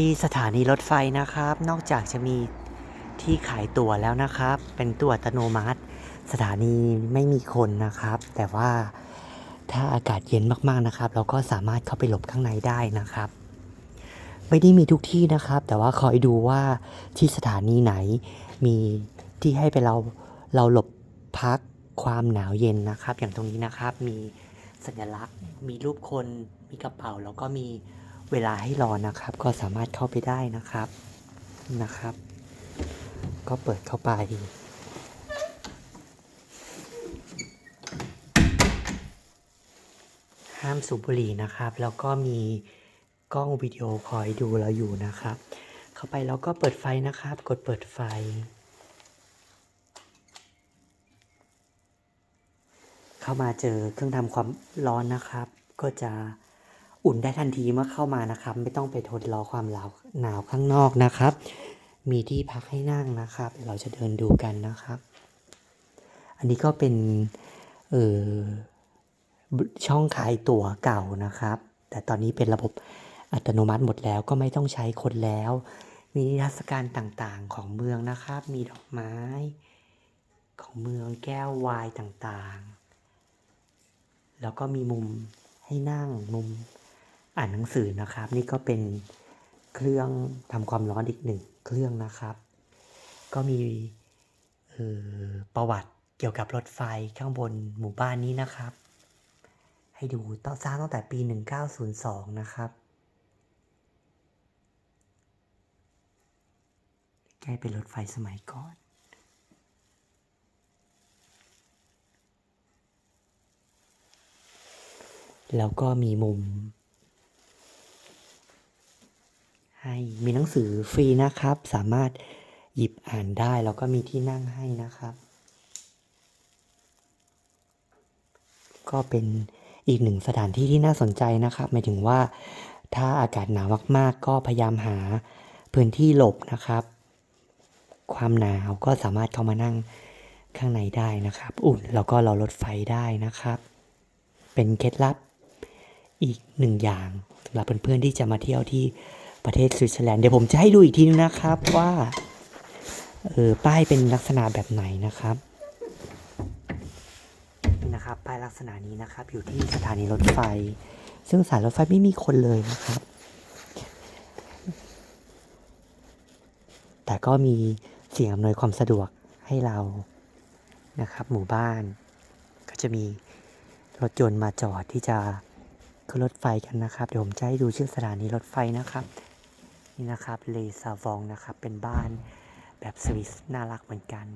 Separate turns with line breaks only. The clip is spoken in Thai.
ที่สถานีรถไฟนะครับ นอกจากจะมีที่ขายตั๋วแล้วนะครับ เป็นตั๋วอัตโนมัติ สถานีไม่มีคนนะครับ แต่ว่าถ้าอากาศเย็นมากๆนะครับ เราก็สามารถเข้าไปหลบข้างในได้นะครับไม่ได้มีทุกที่นะครับ แต่ว่าคอยดูว่าที่สถานีไหนมีที่ให้ไปเราเราหลบพักความหนาวเย็นนะครับ อย่างตรงนี้นะครับมีสัญลักษณ์ มีรูปคนมีกระเป๋าแล้วก็มี เวลาให้รอนะครับ ก็สามารถเข้าไปได้นะครับนะครับ ก็เปิดเข้าไป ห้ามสูบบุหรี่นะครับ แล้วก็มีกล้องวิดีโอคอยดูเราอยู่นะครับ เข้าไปแล้วก็เปิดไฟนะครับ กดเปิดไฟเข้ามาเจอเครื่องทำความร้อนนะครับ ก็จะ อุ่นได้ทันทีเมื่อเข้ามานะครับ ไม่ต้องไปทนรอความหนาวหนาวข้างนอกนะครับ มีที่พักให้นั่งนะครับ เราจะเดินดูกันนะครับ อันนี้ก็เป็นเออช่องขายตั๋วเก่านะครับ แต่ตอนนี้เป็นระบบอัตโนมัติหมดแล้วก็ไม่ต้องใช้คนแล้ว มีนิทรรศการต่างๆของเมืองนะครับ มีดอกไม้ ของเมืองแก้ววายต่างๆ แล้วก็มีมุมให้นั่งมุม อ่านหนังสือนะครับ นี่ก็เป็นเครื่องทำความร้อนอีกหนึ่งเครื่องนะครับ ก็มีออประวัติเกี่ยวกับรถไฟข้างบนหมู่บ้านนี้นะครับ ให้ดูต่อสร้างตั้งแต่ปี 1902 นะครับใกล้เป็นรถไฟสมัยก่อนแล้วก็มีมุม ให้มีหนังสือฟรีนะครับ สามารถหยิบอ่านได้แล้วก็มีที่นั่งให้นะครับ ก็เป็นอีกหนึ่งสถานที่ที่น่าสนใจนะครับหมายถึงว่าถ้าอากาศหนาวมากๆ ก็พยายามหาพื้นที่หลบนะครับ ความหนาวก็สามารถเข้ามานั่งข้างในได้นะครับ อุ่นแล้วก็รอรถไฟได้นะครับ เป็นเคล็ดลับอีกหนึ่งอย่างสำหรับเพื่อนๆที่จะมาเที่ยวที่ ประเทศสวิตเซอร์แลนด์เดี๋ยวผมจะให้ดูอีกทีนึงนะครับว่าเออป้ายเป็นลักษณะแบบไหนนะครับนี่นะครับป้ายลักษณะนี้นะครับ อยู่ที่สถานีรถไฟ ซึ่งสายรถไฟไม่มีคนเลยนะครับ แต่ก็มีเสิ่งอำนวยความสะดวกให้เรานะครับ หมู่บ้านก็จะมีรถยนต์มาจอดที่จะขึ้นรถไฟกันนะครับ เดี๋ยวผมจะให้ดูชื่อสถานีรถไฟนะครับ นี่นะครับเลซาวองนะครับ เป็นบ้านแบบสวิสน่ารักเหมือนกัน